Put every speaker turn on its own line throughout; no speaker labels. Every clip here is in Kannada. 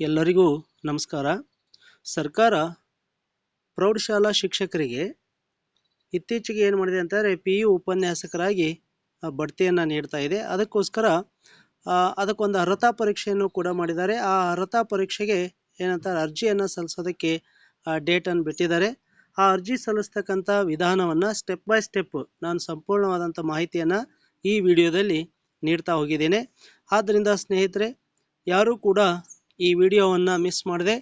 ಎಲ್ಲರಿಗೂ ನಮಸ್ಕಾರ. ಸರ್ಕಾರ ಪ್ರೌಢಶಾಲಾ ಶಿಕ್ಷಕರಿಗೆ ಇತ್ತೀಚೆಗೆ ಏನು ಮಾಡಿದೆ ಅಂತಂದರೆ ಪಿ ಯು ಉಪನ್ಯಾಸಕರಾಗಿ ಆ, ಬಡ್ತಿಯನ್ನು ನೀಡ್ತಾ ಇದೆ. ಅದಕ್ಕೋಸ್ಕರ ಅದಕ್ಕೊಂದು ಅರ್ಹತಾ ಪರೀಕ್ಷೆಯನ್ನು ಕೂಡ ಮಾಡಿದ್ದಾರೆ. ಆ ಅರ್ಹತಾ ಪರೀಕ್ಷೆಗೆ ಏನಂತಾರೆ ಅರ್ಜಿಯನ್ನು ಸಲ್ಲಿಸೋದಕ್ಕೆ ಡೇಟನ್ನು ಬಿಟ್ಟಿದ್ದಾರೆ. ಆ ಅರ್ಜಿ ಸಲ್ಲಿಸ್ತಕ್ಕಂಥ ವಿಧಾನವನ್ನು ಸ್ಟೆಪ್ ಬೈ ಸ್ಟೆಪ್ ನಾನು ಸಂಪೂರ್ಣವಾದಂಥ ಮಾಹಿತಿಯನ್ನು ಈ ವಿಡಿಯೋದಲ್ಲಿ ನೀಡ್ತಾ ಹೋಗಿದ್ದೇನೆ. ಆದ್ದರಿಂದ ಸ್ನೇಹಿತರೆ ಯಾರೂ ಕೂಡ ಈ ವಿಡಿಯೋವನ್ನು ಮಿಸ್ ಮಾಡದೆ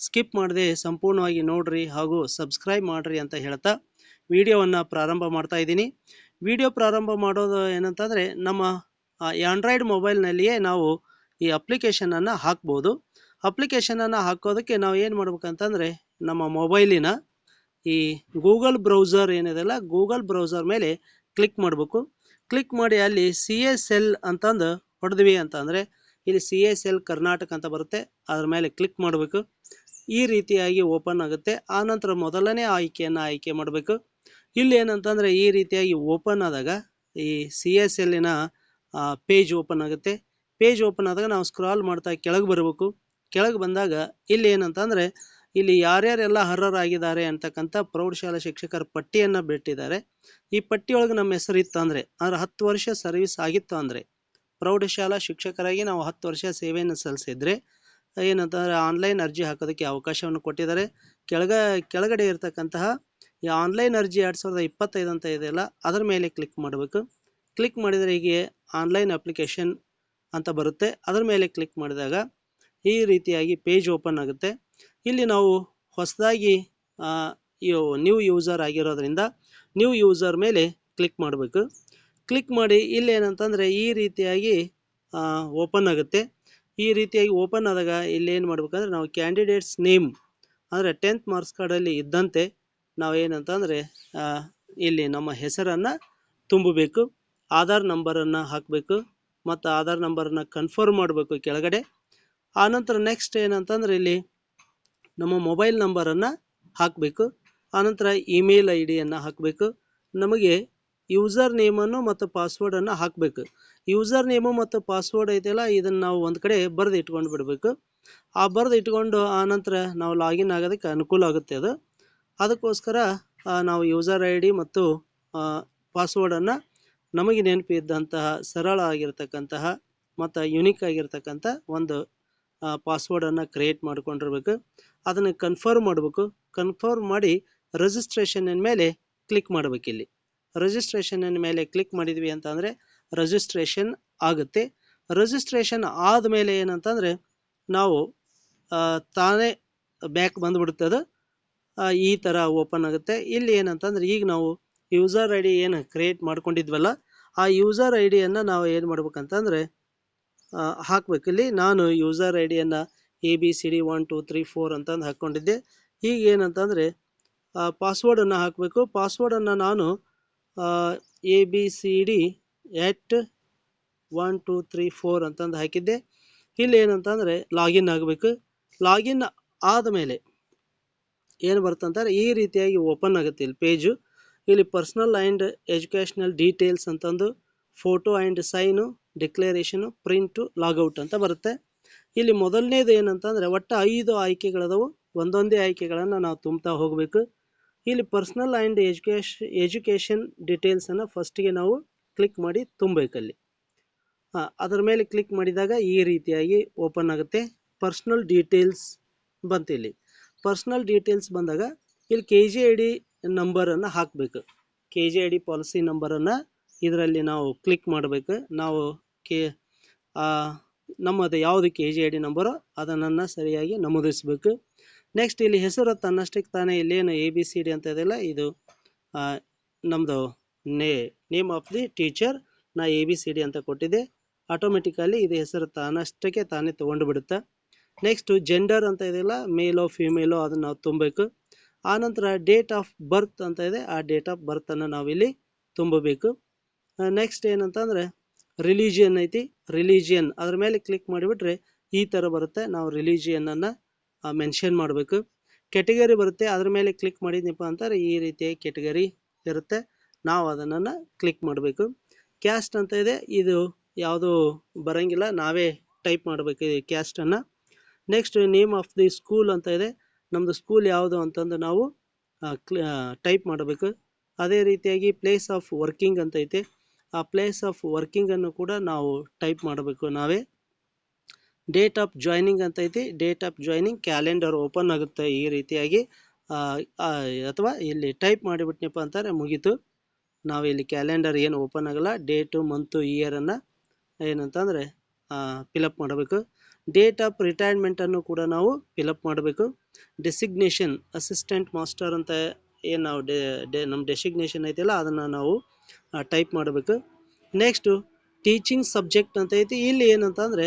ಸ್ಕಿಪ್ ಮಾಡದೆ ಸಂಪೂರ್ಣವಾಗಿ ನೋಡ್ರಿ ಹಾಗೂ ಸಬ್ಸ್ಕ್ರೈಬ್ ಮಾಡಿರಿ ಅಂತ ಹೇಳ್ತಾ ವಿಡಿಯೋವನ್ನು ಪ್ರಾರಂಭ ಮಾಡ್ತಾ ಇದ್ದೀನಿ. ವಿಡಿಯೋ ಪ್ರಾರಂಭ ಮಾಡೋದು ಏನಂತಂದರೆ ನಮ್ಮ ಆ್ಯಂಡ್ರಾಯ್ಡ್ ಮೊಬೈಲ್ನಲ್ಲಿಯೇ ನಾವು ಈ ಅಪ್ಲಿಕೇಶನನ್ನು ಹಾಕ್ಬೋದು. ಅಪ್ಲಿಕೇಶನನ್ನು ಹಾಕೋದಕ್ಕೆ ನಾವು ಏನು ಮಾಡ್ಬೇಕಂತಂದರೆ ನಮ್ಮ ಮೊಬೈಲಿನ ಈ ಗೂಗಲ್ ಬ್ರೌಸರ್ ಏನಿದೆಲ್ಲ ಗೂಗಲ್ ಬ್ರೌಸರ್ ಮೇಲೆ ಕ್ಲಿಕ್ ಮಾಡಬೇಕು. ಕ್ಲಿಕ್ ಮಾಡಿ ಅಲ್ಲಿ ಸಿ ಎಸ್ ಎಲ್ ಅಂತಂದು ಹೊಡೆದ್ವಿ ಅಂತಂದರೆ ಇಲ್ಲಿ ಸಿ ಎಸ್ ಎಲ್ ಕರ್ನಾಟಕ ಅಂತ ಬರುತ್ತೆ. ಅದ್ರ ಮೇಲೆ ಕ್ಲಿಕ್ ಮಾಡಬೇಕು. ಈ ರೀತಿಯಾಗಿ ಓಪನ್ ಆಗುತ್ತೆ. ಆನಂತರ ಮೊದಲನೇ ಆಯ್ಕೆಯನ್ನು ಆಯ್ಕೆ ಮಾಡಬೇಕು. ಇಲ್ಲಿ ಏನಂತಂದರೆ ಈ ರೀತಿಯಾಗಿ ಓಪನ್ ಆದಾಗ ಈ ಸಿ ಎಸ್ ಎಲ್ಲಿನ ಪೇಜ್ ಓಪನ್ ಆಗುತ್ತೆ. ಪೇಜ್ ಓಪನ್ ಆದಾಗ ನಾವು ಸ್ಕ್ರಾಲ್ ಮಾಡ್ತಾ ಕೆಳಗೆ ಬರಬೇಕು. ಕೆಳಗೆ ಬಂದಾಗ ಇಲ್ಲಿ ಏನಂತಂದರೆ ಇಲ್ಲಿ ಯಾರ್ಯಾರೆಲ್ಲ ಅರ್ಹರಾಗಿದ್ದಾರೆ ಅಂತಕ್ಕಂಥ ಪ್ರೌಢಶಾಲಾ ಶಿಕ್ಷಕರ ಪಟ್ಟಿಯನ್ನು ಬಿಟ್ಟಿದ್ದಾರೆ. ಈ ಪಟ್ಟಿಯೊಳಗೆ ನಮ್ಮ ಹೆಸರು ಇತ್ತು ಅಂದರೆ, ಅಂದ್ರೆ ಹತ್ತು ವರ್ಷ ಸರ್ವಿಸ್ ಆಗಿತ್ತು ಅಂದರೆ ಪ್ರೌಢಶಾಲಾ ಶಿಕ್ಷಕರಾಗಿ ನಾವು ಹತ್ತು ವರ್ಷ ಸೇವೆಯನ್ನು ಸಲ್ಲಿಸಿದ್ರೆ, ಏನಂತಂದರೆ ಆನ್ಲೈನ್ ಅರ್ಜಿ ಹಾಕೋದಕ್ಕೆ ಅವಕಾಶವನ್ನು ಕೊಟ್ಟಿದ್ದಾರೆ. ಕೆಳಗ, ಕೆಳಗಡೆ ಇರತಕ್ಕಂತಹ ಈ ಆನ್ಲೈನ್ ಅರ್ಜಿ ಎರಡು ಸಾವಿರದ ಇಪ್ಪತ್ತೈದು ಅಂತ ಇದೆಯಲ್ಲ ಅದರ ಮೇಲೆ ಕ್ಲಿಕ್ ಮಾಡಬೇಕು. ಕ್ಲಿಕ್ ಮಾಡಿದರೆ ಹೀಗೆ ಆನ್ಲೈನ್ ಅಪ್ಲಿಕೇಶನ್ ಅಂತ ಬರುತ್ತೆ. ಅದರ ಮೇಲೆ ಕ್ಲಿಕ್ ಮಾಡಿದಾಗ ಈ ರೀತಿಯಾಗಿ ಪೇಜ್ ಓಪನ್ ಆಗುತ್ತೆ. ಇಲ್ಲಿ ನಾವು ಹೊಸದಾಗಿ ನ್ಯೂ ಯೂಸರ್ ಆಗಿರೋದ್ರಿಂದ ನ್ಯೂ ಯೂಸರ್ ಮೇಲೆ ಕ್ಲಿಕ್ ಮಾಡಬೇಕು. ಕ್ಲಿಕ್ ಮಾಡಿ ಇಲ್ಲಿ ಏನಂತಂದರೆ ಈ ರೀತಿಯಾಗಿ ಓಪನ್ ಆಗುತ್ತೆ. ಈ ರೀತಿಯಾಗಿ ಓಪನ್ ಆದಾಗ ಇಲ್ಲಿ ಏನು ಮಾಡ್ಬೇಕಂದ್ರೆ ನಾವು ಕ್ಯಾಂಡಿಡೇಟ್ಸ್ ನೇಮ್ ಅಂದರೆ ಟೆಂತ್ ಮಾರ್ಕ್ಸ್ ಕಾರ್ಡಲ್ಲಿ ಇದ್ದಂತೆ ನಾವು ಏನಂತಂದರೆ ಇಲ್ಲಿ ನಮ್ಮ ಹೆಸರನ್ನು ತುಂಬಬೇಕು, ಆಧಾರ್ ನಂಬರನ್ನು ಹಾಕಬೇಕು, ಮತ್ತು ಆಧಾರ್ ನಂಬರನ್ನು ಕನ್ಫರ್ಮ್ ಮಾಡಬೇಕು ಕೆಳಗಡೆ. ಆನಂತರ ನೆಕ್ಸ್ಟ್ ಏನಂತಂದರೆ ಇಲ್ಲಿ ನಮ್ಮ ಮೊಬೈಲ್ ನಂಬರನ್ನು ಹಾಕಬೇಕು ಆನಂತರ ಇಮೇಲ್ ಐ ಡಿಯನ್ನು ಹಾಕಬೇಕು. ನಮಗೆ ಯೂಸರ್ ನೇಮನ್ನು ಮತ್ತು ಪಾಸ್ವರ್ಡನ್ನು ಹಾಕಬೇಕು. ಯೂಸರ್ ನೇಮು ಮತ್ತು ಪಾಸ್ವರ್ಡ್ ಐತೆಲ್ಲ ಇದನ್ನು ನಾವು ಒಂದು ಕಡೆ ಬರೆದು ಇಟ್ಕೊಂಡು ಬಿಡಬೇಕು. ಆ ಬರೆದು ಇಟ್ಕೊಂಡು ಆನಂತರ ನಾವು ಲಾಗಿನ್ ಆಗೋದಕ್ಕೆ ಅನುಕೂಲ ಆಗುತ್ತೆ ಅದು. ಅದಕ್ಕೋಸ್ಕರ ನಾವು ಯೂಸರ್ ಐ ಡಿ ಮತ್ತು ಪಾಸ್ವರ್ಡನ್ನು ನಮಗೆ ನೆನಪಿದ್ದಂತಹ ಸರಳ ಆಗಿರ್ತಕ್ಕಂತಹ ಮತ್ತು ಯುನಿಕ್ ಆಗಿರ್ತಕ್ಕಂಥ ಒಂದು ಪಾಸ್ವರ್ಡನ್ನು ಕ್ರಿಯೇಟ್ ಮಾಡ್ಕೊಂಡಿರ್ಬೇಕು. ಅದನ್ನು ಕನ್ಫರ್ಮ್ ಮಾಡಬೇಕು. ಕನ್ಫರ್ಮ್ ಮಾಡಿ ರಿಜಿಸ್ಟ್ರೇಷನ್ ಮೇಲೆ ಕ್ಲಿಕ್ ಮಾಡಬೇಕು ಇಲ್ಲಿ ರಿಜಿಸ್ಟ್ರೇಷನ್ ಮೇಲೆ ಕ್ಲಿಕ್ ಮಾಡಿದ್ವಿ ಅಂತಂದರೆ ರಿಜಿಸ್ಟ್ರೇಷನ್ ಆಗುತ್ತೆ. ರಿಜಿಸ್ಟ್ರೇಷನ್ ಆದಮೇಲೆ ಏನಂತಂದರೆ ನಾವು ತಾನೇ ಬ್ಯಾಕ್ ಬಂದುಬಿಡುತ್ತೆ ಅದು. ಈ ಥರ ಓಪನ್ ಆಗುತ್ತೆ. ಇಲ್ಲಿ ಏನಂತಂದ್ರೆ ಈಗ ನಾವು ಯೂಸರ್ ಐ ಡಿ ಏನು ಕ್ರಿಯೇಟ್ ಮಾಡ್ಕೊಂಡಿದ್ವಲ್ಲ, ಆ ಯೂಸರ್ ಐ ಡಿಯನ್ನು ನಾವು ಏನು ಮಾಡ್ಬೇಕಂತಂದರೆ ಹಾಕ್ಬೇಕು. ಇಲ್ಲಿ ನಾನು user I ಡಿಯನ್ನು A B C D one two three four ಅಂತಂದು ಹಾಕ್ಕೊಂಡಿದ್ದೆ. ಈಗ ಏನಂತಂದರೆ ಪಾಸ್ವರ್ಡನ್ನು ಹಾಕಬೇಕು. ಪಾಸ್ವರ್ಡನ್ನು ನಾನು A B C D at one two three four ಅಂತಂದು ಹಾಕಿದ್ದೆ. ಇಲ್ಲಿ ಏನಂತಂದರೆ ಲಾಗಿನ್ ಆಗಬೇಕು. ಲಾಗಿನ್ ಆದಮೇಲೆ ಏನು ಬರುತ್ತಂತಾರೆ ಈ ರೀತಿಯಾಗಿ ಓಪನ್ ಆಗುತ್ತೆ ಇಲ್ಲಿ ಪೇಜು ಇಲ್ಲಿ ಪರ್ಸ್ನಲ್ ಆ್ಯಂಡ್ ಎಜುಕೇಷ್ನಲ್ ಡೀಟೇಲ್ಸ್ ಅಂತಂದು photo and sign declaration print logout ಅಂತ ಬರುತ್ತೆ. ಇಲ್ಲಿ ಮೊದಲನೇದು ಏನಂತಂದರೆ ಒಟ್ಟು ಐದು ಆಯ್ಕೆಗಳದವು. ಒಂದೊಂದೇ ಆಯ್ಕೆಗಳನ್ನು ನಾವು ತುಂಬ್ತಾ ಹೋಗಬೇಕು. ಇಲ್ಲಿ ಪರ್ಸ್ನಲ್ ಆ್ಯಂಡ್ ಎಜುಕೇಶ್ ಎಜುಕೇಷನ್ ಡೀಟೇಲ್ಸನ್ನು ಫಸ್ಟಿಗೆ ನಾವು ಕ್ಲಿಕ್ ಮಾಡಿ ತುಂಬಬೇಕಲ್ಲಿ ಹಾಂ, ಅದರ ಮೇಲೆ ಕ್ಲಿಕ್ ಮಾಡಿದಾಗ ಈ ರೀತಿಯಾಗಿ ಓಪನ್ ಆಗುತ್ತೆ. ಪರ್ಸ್ನಲ್ ಡೀಟೇಲ್ಸ್ ಬಂತು ಇಲ್ಲಿ ಪರ್ಸ್ನಲ್ ಡೀಟೇಲ್ಸ್ ಬಂದಾಗ ಇಲ್ಲಿ ಕೆ ಜಿ ಐ ಡಿ ನಂಬರನ್ನು ಹಾಕಬೇಕು. K G I D policy ನಂಬರನ್ನು ಇದರಲ್ಲಿ ನಾವು ಕ್ಲಿಕ್ ಮಾಡಬೇಕು. ನಾವು ಕೆ ನಮ್ಮದು ಯಾವುದು ಕೆ ಜಿ ಐ ಡಿ ನಂಬರೋ ಅದನ್ನು ಸರಿಯಾಗಿ ನಮೂದಿಸಬೇಕು. ನೆಕ್ಸ್ಟ್ ಇಲ್ಲಿ ಹೆಸರು ತನ್ನಷ್ಟಕ್ಕೆ ತಾನೇ ಇಲ್ಲೇನು ಎ ಬಿ ಸಿ ಡಿ ಅಂತ ಇದೆಯಲ್ಲ ಇದು ನಮ್ಮದು ನೇ ನೇಮ್ ಆಫ್ ದಿ ಟೀಚರ್ ನಾ ಎ ಬಿ ಸಿ ಡಿ ಅಂತ ಕೊಟ್ಟಿದ್ದೆ ಆಟೋಮೆಟಿಕಲಿ ಇದು ಹೆಸರು ತಾನಷ್ಟಕ್ಕೆ ತಾನೇ ತೊಗೊಂಡು ಬಿಡುತ್ತೆ. ನೆಕ್ಸ್ಟು ಜೆಂಡರ್ ಅಂತ ಇದೆಯಲ್ಲ ಮೇಲೋ ಫಿಮೇಲೋ ಅದನ್ನು ನಾವು ತುಂಬಬೇಕು. ಆನಂತರ ಡೇಟ್ ಆಫ್ ಬರ್ತ್ ಅಂತ ಇದೆ, ಆ ಡೇಟ್ ಆಫ್ ಬರ್ತನ್ನು ನಾವಿಲ್ಲಿ ತುಂಬಬೇಕು. ನೆಕ್ಸ್ಟ್ ಏನಂತಂದರೆ ರಿಲಿಜಿಯನ್ ಐತಿ. ರಿಲಿಜಿಯನ್ ಅದ್ರ ಮೇಲೆ ಕ್ಲಿಕ್ ಮಾಡಿಬಿಟ್ರೆ ಈ ಥರ ಬರುತ್ತೆ. ನಾವು ರಿಲಿಜಿಯನನ್ನು ಮೆನ್ಷನ್ ಮಾಡಬೇಕು. ಕೆಟಗರಿ ಬರುತ್ತೆ, ಅದ್ರ ಮೇಲೆ ಕ್ಲಿಕ್ ಮಾಡಿದ್ನಪ್ಪ ಅಂತಾರೆ ಈ ರೀತಿಯಾಗಿ ಕೆಟಗರಿ ಇರುತ್ತೆ. ನಾವು ಅದನ್ನು ಕ್ಲಿಕ್ ಮಾಡಬೇಕು. ಕ್ಯಾಸ್ಟ್ ಅಂತ ಇದೆ, ಇದು ಯಾವುದು ಬರಂಗಿಲ್ಲ, ನಾವೇ ಟೈಪ್ ಮಾಡಬೇಕು ಈ ಕ್ಯಾಸ್ಟನ್ನು next name of the school ಅಂತ ಇದೆ. ನಮ್ಮದು ಸ್ಕೂಲ್ ಯಾವುದು ಅಂತಂದು ನಾವು ಟೈಪ್ ಮಾಡಬೇಕು. ಅದೇ ರೀತಿಯಾಗಿ ಪ್ಲೇಸ್ ಆಫ್ ವರ್ಕಿಂಗ್ ಅಂತ ಐತೆ. ಆ ಪ್ಲೇಸ್ ಆಫ್ ವರ್ಕಿಂಗನ್ನು ಕೂಡ ನಾವು ಟೈಪ್ ಮಾಡಬೇಕು ನಾವೇ. ಡೇಟ್ ಆಫ್ ಜಾಯ್ನಿಂಗ್ ಅಂತ ಐತಿ. Date of joining calendar open ಆಗುತ್ತೆ ಈ ರೀತಿಯಾಗಿ. ಅಥವಾ ಇಲ್ಲಿ ಟೈಪ್ ಮಾಡಿಬಿಟ್ನಪ್ಪ ಅಂತಾರೆ ಮುಗೀತು. ನಾವು ಇಲ್ಲಿ ಕ್ಯಾಲೆಂಡರ್ ಏನು ಓಪನ್ ಆಗಲ್ಲ. ಡೇಟು ಮಂತು ಇಯರನ್ನು ಏನಂತಂದರೆ ಫಿಲಪ್ ಮಾಡಬೇಕು. ಡೇಟ್ ಆಫ್ ರಿಟೈರ್ಮೆಂಟನ್ನು ಕೂಡ ನಾವು ಫಿಲಪ್ ಮಾಡಬೇಕು. ಡೆಸಿಗ್ನೇಷನ್ ಅಸಿಸ್ಟೆಂಟ್ ಮಾಸ್ಟರ್ ಅಂತ ಏನು ನಾವು ಡೆ ನಮ್ಮ ಡೆಸಿಗ್ನೇಷನ್ ಐತಿಲ್ಲ, ಅದನ್ನು ನಾವು ಟೈಪ್ ಮಾಡಬೇಕು. ನೆಕ್ಸ್ಟು ಟೀಚಿಂಗ್ ಸಬ್ಜೆಕ್ಟ್ ಅಂತ ಐತಿ. ಇಲ್ಲಿ ಏನಂತಂದರೆ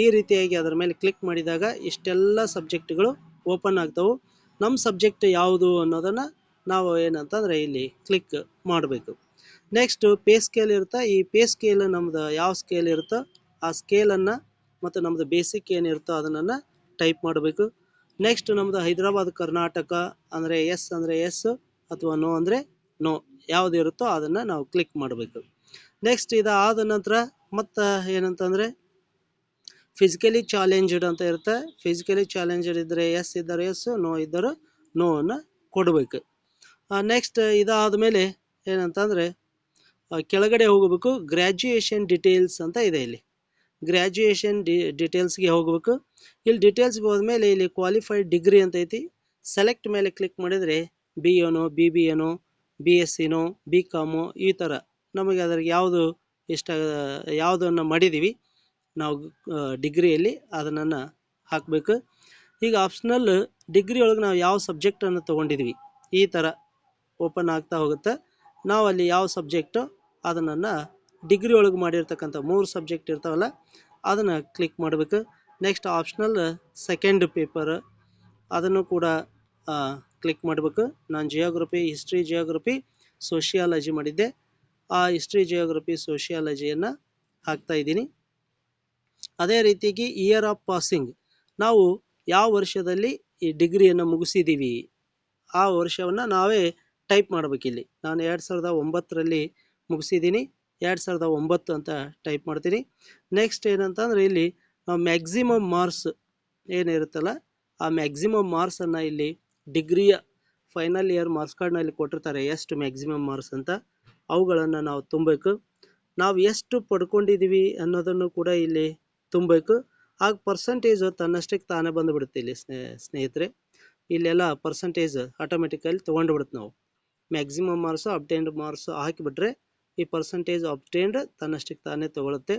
ಈ ರೀತಿಯಾಗಿ ಅದರ ಮೇಲೆ ಕ್ಲಿಕ್ ಮಾಡಿದಾಗ ಇಷ್ಟೆಲ್ಲ ಸಬ್ಜೆಕ್ಟ್ಗಳು ಓಪನ್ ಆಗ್ತವೆ. ನಮ್ಮ ಸಬ್ಜೆಕ್ಟ್ ಯಾವುದು ಅನ್ನೋದನ್ನು ನಾವು ಏನಂತಂದರೆ ಇಲ್ಲಿ ಕ್ಲಿಕ್ ಮಾಡಬೇಕು. ನೆಕ್ಸ್ಟು ಪೇ ಸ್ಕೇಲ್ ಇರುತ್ತೆ, ಈ ಪೇ ಸ್ಕೇಲ್ ನಮ್ಮದು ಯಾವ ಸ್ಕೇಲ್ ಇರುತ್ತೋ ಆ ಸ್ಕೇಲನ್ನು ಮತ್ತು ನಮ್ಮದು ಬೇಸಿಕ್ ಏನಿರುತ್ತೋ ಅದನ್ನು ಟೈಪ್ ಮಾಡಬೇಕು. ನೆಕ್ಸ್ಟ್ ನಮ್ಮದು ಹೈದರಾಬಾದ್ ಕರ್ನಾಟಕ ಅಂದರೆ ಎಸ್ ಅಂದರೆ ಎಸ್ ಅಥವಾ ನೋ ಅಂದರೆ ನೋ ಯಾವುದಿರುತ್ತೋ ಅದನ್ನು ನಾವು ಕ್ಲಿಕ್ ಮಾಡಬೇಕು. ನೆಕ್ಸ್ಟ್ ಇದಾದ ನಂತರ ಮತ್ತು ಏನಂತಂದರೆ ಫಿಸಿಕಲಿ ಚಾಲೆಂಜ್ಡ್ ಅಂತ ಇರುತ್ತೆ. ಫಿಸಿಕಲಿ ಚಾಲೆಂಜ್ಡ್ ಇದ್ದರೆ ಎಸ್ ಇದ್ದರೆ ಎಸ್ ನೋ ಇದ್ದರೆ ನೋವನ್ನು ಕೊಡಬೇಕು. ನೆಕ್ಸ್ಟ್ ಇದಾದ ಮೇಲೆ ಏನಂತಂದರೆ ಕೆಳಗಡೆ ಹೋಗಬೇಕು. ಗ್ರ್ಯಾಜುಯೇಷನ್ ಡಿಟೇಲ್ಸ್ ಅಂತ ಇದೆ ಇಲ್ಲಿ. ಗ್ರ್ಯಾಜುಯೇಷನ್ ಡಿ ಡಿಟೇಲ್ಸ್ಗೆ ಹೋಗಬೇಕು. ಇಲ್ಲಿ ಡಿಟೇಲ್ಸ್ಗೆ ಹೋದ್ಮೇಲೆ ಇಲ್ಲಿ ಕ್ವಾಲಿಫೈಡ್ ಡಿಗ್ರಿ ಅಂತ ಐತಿ. ಸೆಲೆಕ್ಟ್ ಮೇಲೆ ಕ್ಲಿಕ್ ಮಾಡಿದರೆ ಬಿ ಎನೋ ಬಿ ಬಿ ಎನೋ ಬಿ ಎಸ್ ಸಿನೋ ಬಿ ಕಾಮು ಈ ಥರ ನಮಗೆ ಅದ್ರಾಗ ಯಾವುದು ಇಷ್ಟ, ಯಾವುದನ್ನು ಮಾಡಿದ್ದೀವಿ. ನಾವು ಡಿಗ್ರಿಯಲ್ಲಿ ಅದನ್ನು ಹಾಕಬೇಕು. ಈಗ ಆಪ್ಷನಲ್ ಡಿಗ್ರಿ ಒಳಗೆ ನಾವು ಯಾವ ಸಬ್ಜೆಕ್ಟನ್ನು ತೊಗೊಂಡಿದ್ವಿ, ಈ ಥರ ಓಪನ್ ಆಗ್ತಾ ಹೋಗುತ್ತೆ. ನಾವು ಅಲ್ಲಿ ಯಾವ ಸಬ್ಜೆಕ್ಟು ಅದನ್ನು ಡಿಗ್ರಿ ಒಳಗೆ ಮಾಡಿರ್ತಕ್ಕಂಥ ಮೂರು ಸಬ್ಜೆಕ್ಟ್ ಇರ್ತಾವಲ್ಲ, ಅದನ್ನು ಕ್ಲಿಕ್ ಮಾಡಬೇಕು. ನೆಕ್ಸ್ಟ್ ಆಪ್ಷನಲ್ ಸೆಕೆಂಡ್ ಪೇಪರ್ ಅದನ್ನು ಕೂಡ ಕ್ಲಿಕ್ ಮಾಡಬೇಕು. ನಾನು ಜಿಯೋಗ್ರಫಿ ಹಿಸ್ಟ್ರಿ ಜಿಯೋಗ್ರಫಿ ಸೋಷಿಯಾಲಜಿ ಮಾಡಿದ್ದೆ. ಆ ಹಿಸ್ಟ್ರಿ ಜಿಯೋಗ್ರಫಿ ಸೋಷಿಯಾಲಜಿಯನ್ನು ಹಾಕ್ತಾ ಇದ್ದೀನಿ. ಅದೇ ರೀತಿಯಾಗಿ ಇಯರ್ ಆಫ್ ಪಾಸಿಂಗ್ ನಾವು ಯಾವ ವರ್ಷದಲ್ಲಿ ಈ ಡಿಗ್ರಿಯನ್ನು ಮುಗಿಸಿದ್ದೀವಿ ಆ ವರ್ಷವನ್ನು ನಾವೇ ಟೈಪ್ ಮಾಡಬೇಕಿಲ್ಲಿ. ನಾನು ಎರಡು ಸಾವಿರದ ಒಂಬತ್ತರಲ್ಲಿ ಮುಗಿಸಿದ್ದೀನಿ ಎರಡು ಸಾವಿರದ ಒಂಬತ್ತು ಅಂತ ಟೈಪ್ ಮಾಡ್ತೀನಿ. ನೆಕ್ಸ್ಟ್ ಏನಂತಂದರೆ ಇಲ್ಲಿ ಮ್ಯಾಕ್ಸಿಮಮ್ ಮಾರ್ಕ್ಸ್ ಏನಿರುತ್ತಲ್ಲ, ಆ ಮ್ಯಾಕ್ಸಿಮಮ್ ಮಾರ್ಕ್ಸನ್ನು ಇಲ್ಲಿ ಡಿಗ್ರಿಯ ಫೈನಲ್ ಇಯರ್ ಮಾರ್ಕ್ಸ್ ಕಾರ್ಡ್ನಲ್ಲಿ ಕೊಟ್ಟಿರ್ತಾರೆ. ಎಷ್ಟು ಮ್ಯಾಕ್ಸಿಮಮ್ ಮಾರ್ಕ್ಸ್ ಅಂತ. ಅವುಗಳನ್ನು ನಾವು ತುಂಬಬೇಕು. ನಾವು ಎಷ್ಟು ಪಡ್ಕೊಂಡಿದ್ದೀವಿ ಅನ್ನೋದನ್ನು ಕೂಡ ಇಲ್ಲಿ ತುಂಬಬೇಕು. ಆಗ ಪರ್ಸಂಟೇಜು ತನ್ನಷ್ಟಕ್ಕೆ ತಾನೇ ಬಂದುಬಿಡುತ್ತೆ ಇಲ್ಲಿ ಸ್ನೇ, ಸ್ನೇಹಿತರೆ. ಇಲ್ಲೆಲ್ಲ ಪರ್ಸಂಟೇಜ್ ಆಟೋಮೆಟಿಕಲ್ಲಿ ತೊಗೊಂಡು ಬಿಡುತ್ತೆ ನಾವು. ಮ್ಯಾಕ್ಸಿಮಮ್ ಮಾರ್ಕ್ಸು ಅಬ್ಟೈನ್ಡ್ ಮಾರ್ಕ್ಸು ಹಾಕಿಬಿಟ್ರೆ ಈ ಪರ್ಸಂಟೇಜ್ ಅಬ್ಟೈನ್ಡ್ ತನ್ನಷ್ಟಕ್ಕೆ ತಾನೇ ತೊಗೊಳುತ್ತೆ.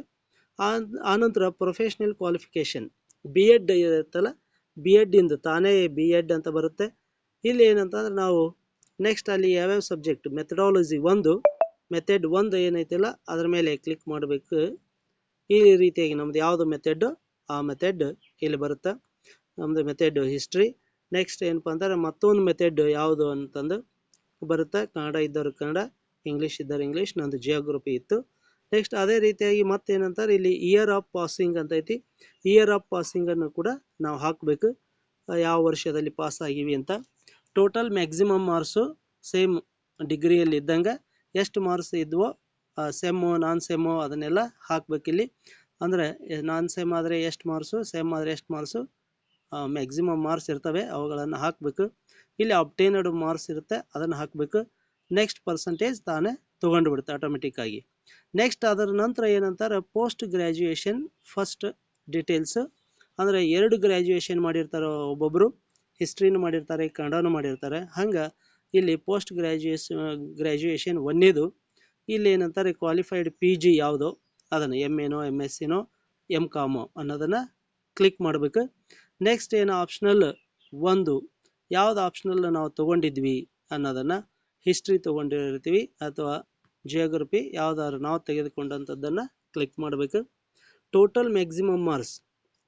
ಆನಂತರ ಪ್ರೊಫೆಷ್ನಲ್ ಕ್ವಾಲಿಫಿಕೇಷನ್ ಬಿ ಎಡ್ ಇರುತ್ತಲ್ಲ ಬಿ ಎಡ್ಡಿಂದು ತಾನೇ ಬಿ ಎಡ್ ಅಂತ ಬರುತ್ತೆ. ಇಲ್ಲಿ ಏನಂತಂದ್ರೆ ನಾವು ನೆಕ್ಸ್ಟ್ ಅಲ್ಲಿ ಯಾವ್ಯಾವ ಸಬ್ಜೆಕ್ಟ್ ಮೆಥಡಾಲಜಿ ಒಂದು ಮೆಥಡ್ ಒಂದು ಏನೈತಿಲ್ಲ, ಅದ್ರ ಮೇಲೆ ಕ್ಲಿಕ್ ಮಾಡಬೇಕು. ಈ ರೀತಿಯಾಗಿ ನಮ್ದು ಯಾವುದು ಮೆಥಡ್ ಆ ಮೆಥಡ್ ಇಲ್ಲಿ ಬರುತ್ತೆ? ನಮ್ದು ಮೆಥಡ್ ಹಿಸ್ಟ್ರಿ ನೆಕ್ಸ್ಟ್ ಏನಪ್ಪ ಅಂತಂದ್ರೆ ಮತ್ತೊಂದು ಮೆಥಡ್ ಯಾವುದು ಅಂತಂದು ಬರುತ್ತೆ? ಕನ್ನಡ ಇದ್ದವ್ರು ಕನ್ನಡ ಇಂಗ್ಲೀಷ್ ಇದ್ದವ್ರು ಇಂಗ್ಲೀಷ್ ನಂದು ಜಿಯೋಗ್ರಫಿ ಇತ್ತು. ನೆಕ್ಸ್ಟ್ ಅದೇ ರೀತಿಯಾಗಿ ಮತ್ತೇನಂತಾರೆ ಇಲ್ಲಿ ಇಯರ್ ಆಫ್ ಪಾಸಿಂಗ್ ಅಂತ ಐತಿ. ಇಯರ್ ಆಫ್ ಪಾಸಿಂಗನ್ನು ಕೂಡ ನಾವು ಹಾಕಬೇಕು. ಯಾವ ವರ್ಷದಲ್ಲಿ ಪಾಸ್ ಆಗಿವಿ ಅಂತ. ಟೋಟಲ್ ಮ್ಯಾಕ್ಸಿಮಮ್ ಮಾರ್ಕ್ಸು ಸೇಮ್ ಡಿಗ್ರಿಯಲ್ಲಿ ಇದ್ದಂಗೆ ಎಷ್ಟು ಮಾರ್ಕ್ಸ್ ಇದ್ವೋ ಸೆಮ್ಮು ನಾನ್ ಸೆಮ್ಮು ಅದನ್ನೆಲ್ಲ ಹಾಕ್ಬೇಕಿಲ್ಲಿ. ಅಂದರೆ ನಾನ್ ಸೆಮ್ ಆದರೆ ಎಷ್ಟು ಮಾರ್ಕ್ಸು ಸೆಮ್ ಆದರೆ ಎಷ್ಟು ಮಾರ್ಕ್ಸು ಮ್ಯಾಕ್ಸಿಮಮ್ ಮಾರ್ಕ್ಸ್ ಇರ್ತವೆ, ಅವುಗಳನ್ನು ಹಾಕಬೇಕು. ಇಲ್ಲಿ ಅಬ್ಟೈನಡ್ ಮಾರ್ಕ್ಸ್ ಇರುತ್ತೆ, ಅದನ್ನು ಹಾಕಬೇಕು. ನೆಕ್ಸ್ಟ್ ಪರ್ಸಂಟೇಜ್ ತಾನೇ ತೊಗೊಂಡು ಬಿಡುತ್ತೆ ಆಟೋಮೆಟಿಕ್ಕಾಗಿ ನೆಕ್ಸ್ಟ್ ಅದರ ನಂತರ ಏನಂತಾರೆ ಪೋಸ್ಟ್ ಗ್ರ್ಯಾಜುಯೇಷನ್ ಫಸ್ಟ್ ಡೀಟೇಲ್ಸ್ ಅಂದರೆ, ಎರಡು ಗ್ರ್ಯಾಜುಯೇಷನ್ ಮಾಡಿರ್ತಾರೆ ಒಬ್ಬೊಬ್ಬರು ಹಿಸ್ಟ್ರಿನೂ ಮಾಡಿರ್ತಾರೆ, ಕನ್ನಡನೂ ಮಾಡಿರ್ತಾರೆ. ಹಂಗೆ, ಇಲ್ಲಿ ಪೋಸ್ಟ್ ಗ್ರ್ಯಾಜುಯೇಷನ್ ಗ್ರ್ಯಾಜುಯೇಷನ್ ಒಂದೇದು. ಇಲ್ಲಿ ಏನಂತಾರೆ ಕ್ವಾಲಿಫೈಡ್ ಪಿ ಜಿ ಯಾವುದು? ಅದನ್ನು ಎಂ ಎನೋ ಎಂ ಎಸ್ ಸಿನೋ ಎಂ ಕಾಮೋ ಅನ್ನೋದನ್ನು ಕ್ಲಿಕ್ ಮಾಡಬೇಕು. ನೆಕ್ಸ್ಟ್ ಏನು ಆಪ್ಷನಲ್ ಒಂದು. ಯಾವ್ದು ಆಪ್ಷನಲ್ ನಾವು ತೊಗೊಂಡಿದ್ವಿ ಅನ್ನೋದನ್ನು ಹಿಸ್ಟ್ರಿ ತೊಗೊಂಡಿರ್ತೀವಿ ಅಥವಾ ಜಿಯೋಗ್ರಫಿ ಯಾವ್ದಾದ್ರು ನಾವು ತೆಗೆದುಕೊಂಡಂಥದ್ದನ್ನು ಕ್ಲಿಕ್ ಮಾಡಬೇಕು. ಟೋಟಲ್ ಮ್ಯಾಕ್ಸಿಮಮ್ ಮಾರ್ಕ್ಸ್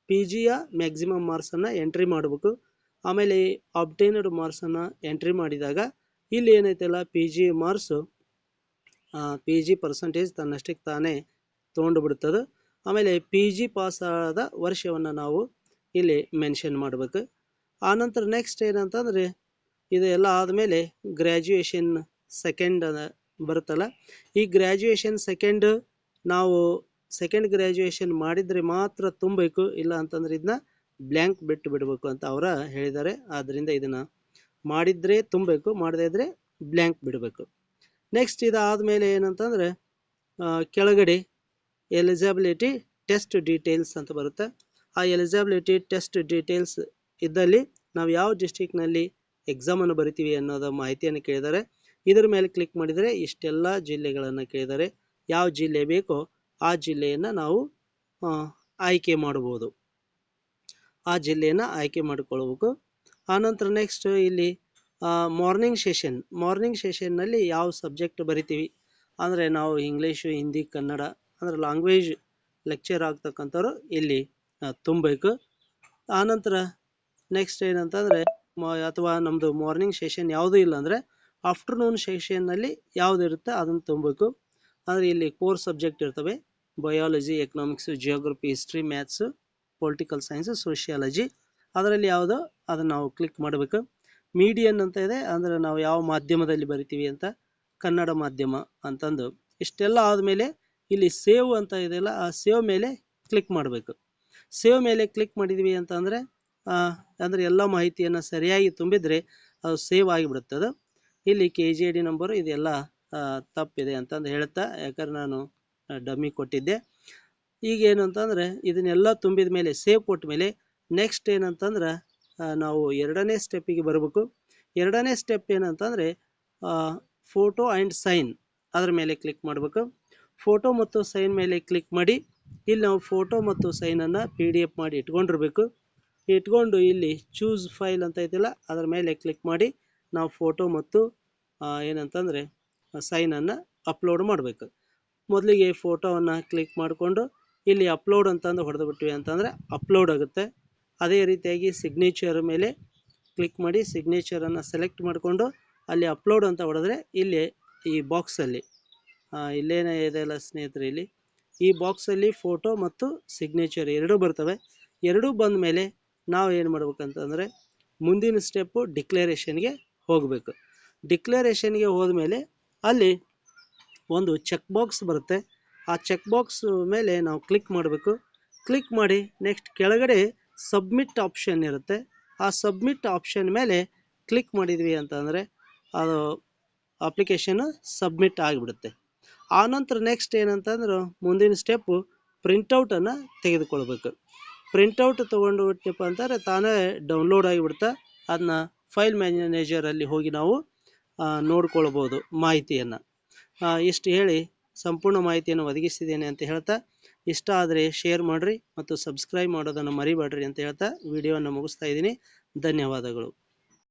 ಪಿ ಜಿಯ ಮ್ಯಾಕ್ಸಿಮಮ್ ಮಾರ್ಕ್ಸನ್ನು ಎಂಟ್ರಿ ಮಾಡಬೇಕು. ಆಮೇಲೆ ಅಬ್ಟೈನಡ್ ಮಾರ್ಕ್ಸನ್ನು ಎಂಟ್ರಿ ಮಾಡಿದಾಗ ಇಲ್ಲಿ ಏನೈತಲ್ಲ P G marks P G percentage ತನ್ನಷ್ಟಕ್ಕೆ ತಾನೇ ತೊಗೊಂಡು ಬಿಡ್ತದೆ ಆಮೇಲೆ ಪಿ ಜಿ ಪಾಸ್ ಆದ ವರ್ಷವನ್ನು ನಾವು ಇಲ್ಲಿ ಮೆನ್ಷನ್ ಮಾಡಬೇಕು. ಆನಂತರ ನೆಕ್ಸ್ಟ್ ಏನಂತಂದರೆ ಇದು ಎಲ್ಲ ಆದಮೇಲೆ ಗ್ರ್ಯಾಜುಯೇಷನ್ ಸೆಕೆಂಡ್ ಬರುತ್ತಲ್ಲ. ಈ ಗ್ರ್ಯಾಜುಯೇಷನ್ ಸೆಕೆಂಡ್ ನಾವು ಸೆಕೆಂಡ್ ಗ್ರ್ಯಾಜುಯೇಷನ್ ಮಾಡಿದರೆ ಮಾತ್ರ ತುಂಬಬೇಕು, ಇಲ್ಲ ಅಂತಂದ್ರೆ ಇದನ್ನ ಬ್ಲ್ಯಾಂಕ್ ಬಿಟ್ಟು ಬಿಡಬೇಕು ಅಂತ ಅವರ ಹೇಳಿದ್ದಾರೆ. ಆದ್ದರಿಂದ ಇದನ್ನು ಮಾಡಿದರೆ ತುಂಬಬೇಕು, ಮಾಡದೇ ಇದ್ದರೆ ಬ್ಲ್ಯಾಂಕ್ ಬಿಡಬೇಕು. ನೆಕ್ಸ್ಟ್ ಇದಾದಮೇಲೆ ಏನಂತಂದರೆ ಕೆಳಗಡೆ ಎಲಿಜಿಬಿಲಿಟಿ ಟೆಸ್ಟ್ ಡೀಟೇಲ್ಸ್ ಅಂತ ಬರುತ್ತೆ. ಆ ಎಲಿಜಿಬಿಲಿಟಿ ಟೆಸ್ಟ್ ಡೀಟೇಲ್ಸ್ ಇದ್ದಲ್ಲಿ ನಾವು ಯಾವ ಡಿಸ್ಟಿಕ್ನಲ್ಲಿ ಎಕ್ಸಾಮನ್ನು ಬರಿತೀವಿ ಅನ್ನೋದ ಮಾಹಿತಿಯನ್ನು ಕೇಳಿದ್ದಾರೆ ಇದರ ಮೇಲೆ ಕ್ಲಿಕ್ ಮಾಡಿದರೆ ಇಷ್ಟೆಲ್ಲ ಜಿಲ್ಲೆಗಳನ್ನು ಕೇಳಿದರೆ ಯಾವ ಜಿಲ್ಲೆ ಬೇಕೋ ಆ ಜಿಲ್ಲೆಯನ್ನು ನಾವು ಆಯ್ಕೆ ಮಾಡಬಹುದು ಆ ಜಿಲ್ಲೆಯನ್ನು ಆಯ್ಕೆ ಮಾಡಿಕೊಳ್ಬೇಕು. ಆನಂತರ ನೆಕ್ಸ್ಟ್ ಇಲ್ಲಿ ಮಾರ್ನಿಂಗ್ ಸೆಷನ್ ಮಾರ್ನಿಂಗ್ ಸೆಷನ್ನಲ್ಲಿ ಯಾವ ಸಬ್ಜೆಕ್ಟ್ ಬರಿತೀವಿ? ಅಂದರೆ ನಾವು ಇಂಗ್ಲೀಷು ಹಿಂದಿ ಕನ್ನಡ ಅಂದರೆ ಲ್ಯಾಂಗ್ವೇಜ್ ಲೆಕ್ಚರ್ ಆಗ್ತಕ್ಕಂಥವ್ರು ಇಲ್ಲಿ ತುಂಬಬೇಕು. ಆನಂತರ ನೆಕ್ಸ್ಟ್ ಏನಂತಂದರೆ ಅಥವಾ ನಮ್ಮದು ಮಾರ್ನಿಂಗ್ ಸೆಷನ್ ಯಾವುದೂ ಇಲ್ಲ ಅಂದರೆ ಆಫ್ಟರ್ನೂನ್ ಸೆಷನ್ನಲ್ಲಿ ಯಾವುದು ಇರುತ್ತೆ ಅದನ್ನು ತುಂಬಬೇಕು. ಅಂದರೆ ಇಲ್ಲಿ ಕೋರ್ ಸಬ್ಜೆಕ್ಟ್ ಇರ್ತವೆ. Biology economics geography history maths political science sociology ಅದರಲ್ಲಿ ಯಾವುದೋ ಅದನ್ನು ನಾವು ಕ್ಲಿಕ್ ಮಾಡಬೇಕು. ಮೀಡಿಯನ್ ಅಂತ ಇದೆ, ಅಂದರೆ ನಾವು ಯಾವ ಮಾಧ್ಯಮದಲ್ಲಿ ಬರಿತೀವಿ ಅಂತ ಕನ್ನಡ ಮಾಧ್ಯಮ ಅಂತಂದು. ಇಷ್ಟೆಲ್ಲ ಆದಮೇಲೆ ಇಲ್ಲಿ ಸೇವ್ ಅಂತ ಇದೆಯಲ್ಲ ಆ ಸೇವ್ ಮೇಲೆ ಕ್ಲಿಕ್ ಮಾಡಬೇಕು. ಸೇವ್ ಮೇಲೆ ಕ್ಲಿಕ್ ಮಾಡಿದ್ವಿ ಅಂತಂದರೆ ಅಂದರೆ ಎಲ್ಲ ಮಾಹಿತಿಯನ್ನು ಸರಿಯಾಗಿ ತುಂಬಿದರೆ ಅದು ಸೇವ್ ಅದು. ಇಲ್ಲಿ ಕೆ ಜಿ ಡಿ ನಂಬರು ಇದೆಲ್ಲ ತಪ್ಪಿದೆ ಅಂತಂದು ಹೇಳ್ತಾ ಯಾಕಂದ್ರೆ ನಾನು ಡಮ್ಮಿ ಕೊಟ್ಟಿದ್ದೆ. ಈಗ ಏನು ಅಂತಂದರೆ ಇದನ್ನೆಲ್ಲ ತುಂಬಿದ ಮೇಲೆ ಸೇವ್ ಕೊಟ್ಟ ಮೇಲೆ ನೆಕ್ಸ್ಟ್ ಏನಂತಂದ್ರೆ ನಾವು ಎರಡನೇ ಸ್ಟೆಪ್ಪಿಗೆ ಬರಬೇಕು. ಎರಡನೇ ಸ್ಟೆಪ್ ಏನಂತಂದರೆ ಫೋಟೋ ಆ್ಯಂಡ್ ಸೈನ್ ಅದರ ಮೇಲೆ ಕ್ಲಿಕ್ ಮಾಡಬೇಕು. ಫೋಟೋ ಮತ್ತು ಸೈನ್ ಮೇಲೆ ಕ್ಲಿಕ್ ಮಾಡಿ, ಇಲ್ಲಿ ನಾವು ಫೋಟೋ ಮತ್ತು ಸೈನನ್ನು ಪಿ ಡಿ ಎಫ್ ಮಾಡಿ ಇಟ್ಕೊಂಡಿರಬೇಕು. ಇಟ್ಕೊಂಡು ಇಲ್ಲಿ ಚೂಸ್ ಫೈಲ್ ಅಂತ ಐತಿಲ್ಲ, ಅದರ ಮೇಲೆ ಕ್ಲಿಕ್ ಮಾಡಿ, ನಾವು ಫೋಟೋ ಮತ್ತು ಏನಂತಂದರೆ ಸೈನನ್ನು ಅಪ್ಲೋಡ್ ಮಾಡಬೇಕು. ಮೊದಲಿಗೆ ಫೋಟೋವನ್ನು ಕ್ಲಿಕ್ ಮಾಡಿಕೊಂಡು, ಇಲ್ಲಿ ಅಪ್ಲೋಡ್ ಅಂತಂದು ಹೊಡೆದು ಬಿಟ್ವಿ ಅಂತಂದರೆ ಅಪ್ಲೋಡ್ ಆಗುತ್ತೆ. ಅದೇ ರೀತಿಯಾಗಿ ಸಿಗ್ನೇಚರ್ ಮೇಲೆ ಕ್ಲಿಕ್ ಮಾಡಿ ಸಿಗ್ನೇಚರನ್ನು ಸೆಲೆಕ್ಟ್ ಮಾಡಿಕೊಂಡು ಅಲ್ಲಿ ಅಪ್ಲೋಡ್ ಅಂತ ಹೊಡೆದ್ರೆ ಇಲ್ಲಿ ಈ ಬಾಕ್ಸಲ್ಲಿ ಇಲ್ಲೇನೇ ಇದೆಲ್ಲ ಸ್ನೇಹಿತರೆ ಇಲ್ಲಿ. ಈ ಬಾಕ್ಸಲ್ಲಿ ಫೋಟೋ ಮತ್ತು ಸಿಗ್ನೇಚರ್ ಎರಡೂ ಬರ್ತವೆ. ಎರಡೂ ಬಂದ ಮೇಲೆ ನಾವು ಏನು ಮಾಡ್ಬೇಕಂತಂದರೆ ಮುಂದಿನ ಸ್ಟೆಪ್ಪು ಡಿಕ್ಲರೇಷನ್ಗೆ ಹೋಗಬೇಕು. ಡಿಕ್ಲರೇಷನ್ಗೆ ಹೋದ್ಮೇಲೆ ಅಲ್ಲಿ ಒಂದು ಚೆಕ್ ಬಾಕ್ಸ್ ಬರುತ್ತೆ. ಆ ಚೆಕ್ ಬಾಕ್ಸ್ ಮೇಲೆ ನಾವು ಕ್ಲಿಕ್ ಮಾಡಬೇಕು. ಕ್ಲಿಕ್ ಮಾಡಿ ನೆಕ್ಸ್ಟ್ ಕೆಳಗಡೆ ಸಬ್ಮಿಟ್ ಆಪ್ಷನ್ ಇರುತ್ತೆ. ಆ ಸಬ್ಮಿಟ್ ಆಪ್ಷನ್ ಮೇಲೆ ಕ್ಲಿಕ್ ಮಾಡಿದ್ವಿ ಅಂತಂದರೆ ಅದು ಅಪ್ಲಿಕೇಶನ್ ಸಬ್ಮಿಟ್ ಆಗಿಬಿಡುತ್ತೆ. ಆನಂತರ ನೆಕ್ಸ್ಟ್ ಏನಂತಂದ್ರೆ ಮುಂದಿನ ಸ್ಟೆಪ್ಪು ಪ್ರಿಂಟೌಟನ್ನು ತೆಗೆದುಕೊಳ್ಬೇಕು. ಪ್ರಿಂಟೌಟ್ ತೊಗೊಂಡು ಬಿಟ್ಟಪ್ಪ ಅಂತಂದರೆ ತಾನೇ ಡೌನ್ಲೋಡ್ ಆಗಿಬಿಡ್ತಾ ಅದನ್ನ ಫೈಲ್ ಮ್ಯಾನೇಜರಲ್ಲಿ ಹೋಗಿ ನಾವು ನೋಡ್ಕೊಳ್ಬೋದು ಮಾಹಿತಿಯನ್ನು. ಇಷ್ಟು ಹೇಳಿ ಸಂಪೂರ್ಣ ಮಾಹಿತಿಯನ್ನು ಒದಗಿಸಿದ್ದೇನೆ ಅಂತ ಹೇಳ್ತಾ ಇಷ್ಟ ಆದರೆ ಶೇರ್ ಮಾಡಿರಿ ಮತ್ತು ಸಬ್ಸ್ಕ್ರೈಬ್ ಮಾಡೋದನ್ನು ಮರಿಬೇಡ್ರಿ ಅಂತ ಹೇಳ್ತಾ ವಿಡಿಯೋವನ್ನು ಮುಗಿಸ್ತಾ ಇದ್ದೀನಿ. ಧನ್ಯವಾದಗಳು.